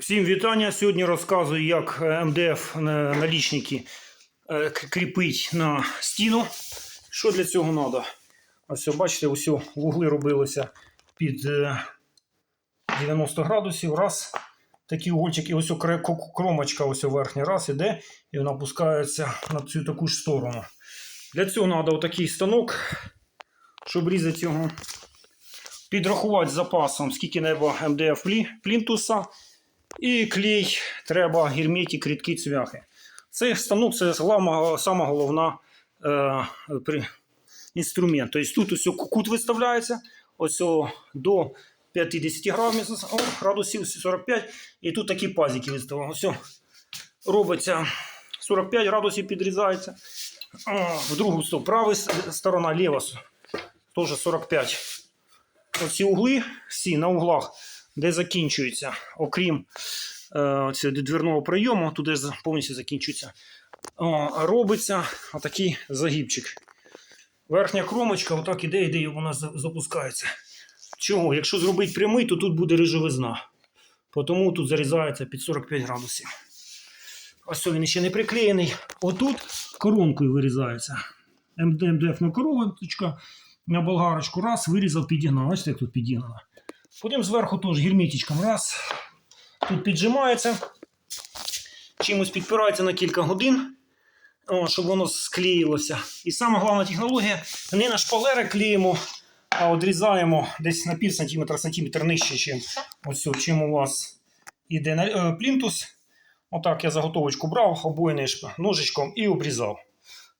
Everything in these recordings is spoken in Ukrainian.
Всім вітання. Сьогодні розказую, як е, МДФ налічники е, кріпить на стіну. Що для цього треба? Ось, бачите, ось вугли робилися під е, 90 градусів. Раз. Такі угольчики, ось кре- кромочка ось верхня раз іде, і вона опускається на цю таку ж сторону. Для цього треба отакий станок, щоб різати його. Підрахувати запасом, скільки треба МДФ плі- плінтуса. І клей треба герметик, рідкі цвяхи. Цей станок це сама головна е, інструмент. Тобто тут ось кут виставляється ось до 50 градусів, о, градусів 45, і тут такі пазики виставляють. Ось робиться 45 градусів підрізається. В другу сторону, права сторона, ліва теж 45. Оці угли, всі на углах, де закінчується, окрім е, цього двірного прийому, туди повністю закінчується, о, робиться отакий загибчик. Верхня кромочка, отак іде, іде, і вона запускається. Чого? Якщо зробити прямий, то тут буде рижовизна. Тому тут зарізається під 45 градусів. Ось він ще не приклеєний. Отут коронкою вирізається. МД, МДФ на короночка, на болгарочку раз, вирізав, підігнав. Ось як тут підігнано. Потім зверху теж герметичком раз. Тут піджимається. Чимось підпирається на кілька годин, о, щоб воно склеїлося. І сама головна технологія не на шпалери клеїмо, а одрізаємо десь на пів сантиметра, сантиметр нижче, чим, ось, чим у вас іде на- е, плінтус. Отак я заготовочку брав обойний ножичком і обрізав.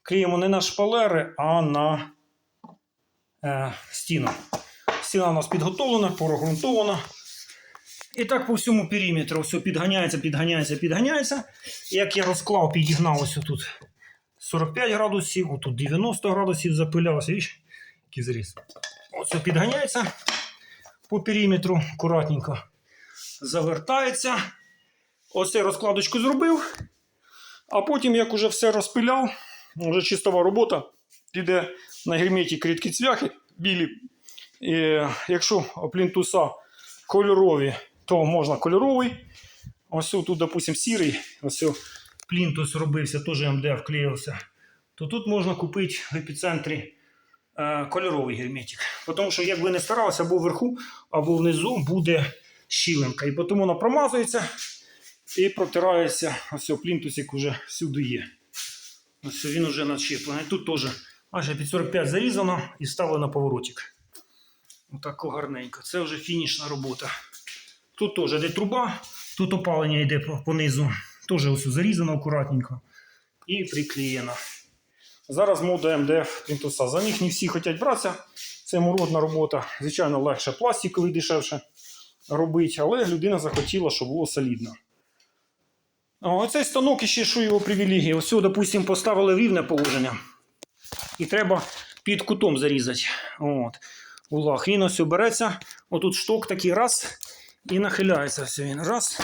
Клеїмо не на шпалери, а на е, стіну. Стіна у нас підготовлена, прогрунтована. І так по всьому периметру все підганяється, підганяється, підганяється. Як я розклав, підігнав ось тут 45 градусів, отут 90 градусів запилявся. Віж, який зріз. Оце підганяється по периметру, акуратненько завертається. Оце розкладочку зробив. А потім, як уже все розпиляв, вже чистова робота, піде на герметик рідкі цвяхи білі. І, якщо плінтуса кольорові, то можна кольоровий. Ось тут, допустим, сірий, ось плінтус робився, теж МДФ вклеївся. То тут можна купити в епіцентрі е, кольоровий герметик. Тому що, як не старалися, або вверху, або внизу буде щілинка. І потім вона промазується і протирається. Ось плінтусик вже всюди є. Ось він вже начеплений. Тут теж аж під 45 зарізано і ставили на поворотик. Отако гарненько. Це вже фінішна робота. Тут теж де труба, тут опалення йде по, по низу. Теж ось зарізано акуратненько і приклеєно. Зараз мода МДФ плінтуса. За них не всі хочуть братися. Це мородна робота. Звичайно, легше пластиковий дешевше робити, але людина захотіла, щоб було солідно. Оцей станок ще що його привілегія. Ось, допустимо, поставили рівне положення. І треба під кутом зарізати. От. Улах. Він ось береться. Отут шток такий раз і нахиляється. Все він. Раз.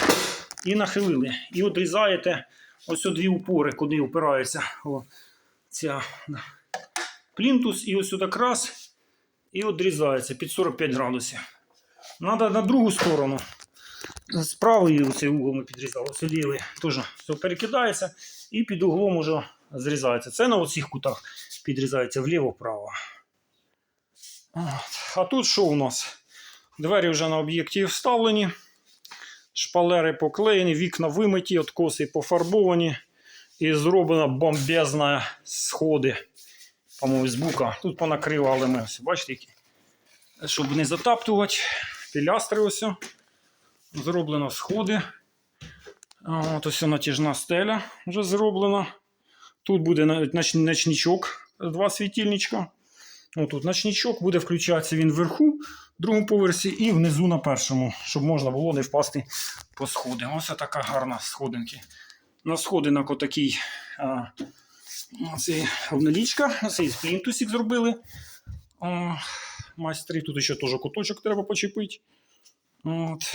І нахилили. І одрізаєте ось дві упори, куди опирається ця плінтус. І ось так раз. І одрізається під 45 градусів. Надо на другу сторону. З правої цей угол ми підрізали, ось лівий теж все перекидається і під углом уже зрізається. Це на оцих кутах підрізається вліво-вправо. А тут що у нас? Двері вже на об'єкті вставлені, шпалери поклеєні, вікна вимиті, откоси пофарбовані. І зроблена бомбезна сходи. По-моєму, з бука. Тут понакривали ми. Ось, бачите, які? Щоб не затаптувати. Пілястри ось. Зроблено сходи. От ось натяжна стеля вже зроблена. Тут буде ночничок, два світильничка. Отут ночничок буде включатися він вверху, в другому поверсі, і внизу на першому, щоб можна було не впасти по сходи. Ось така гарна сходинки. На сходинок отакий а, цей плінтусик зробили. А, майстри. Тут ще теж куточок треба почепити. От.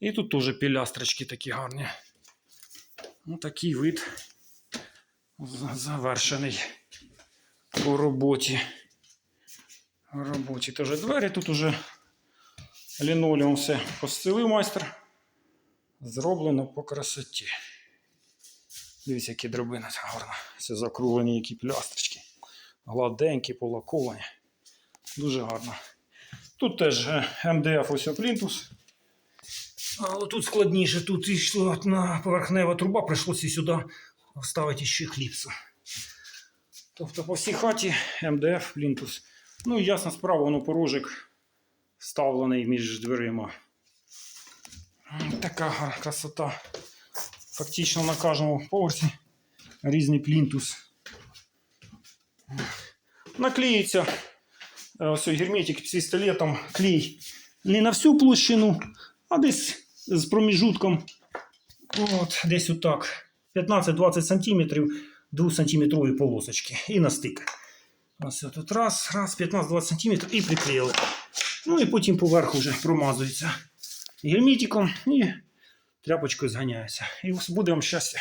І тут теж пілястрочки такі гарні. Ну, такий вид завершений по роботі. В роботі теж двері. Тут уже лінолеум все постелив майстер. Зроблено по красоті. Дивіться, які драбини це гарно. Це закруглені які плястрички. Гладенькі, полаковані. Дуже гарно. Тут теж е, МДФ ось плінтус. Але тут складніше, тут йшла на поверхнева труба, прийшлося сюди вставити ще кліпсу. Тобто по всій хаті МДФ плінтус. Ну і ясна справа, воно порожик вставлений між дверима. Така красота. Фактично на кожному поверсі різний плінтус. Наклеюється е, ось герметик пістолетом, клей не на всю площину, а десь з проміжутком. От, десь отак. 15-20 см 2 сантиметрові полосочки. І на стик. Ось тут раз, раз, 15-20 см і приклеїли. Ну і потім поверху вже промазується герметиком і тряпочкою зганяється. І буде вам щастя.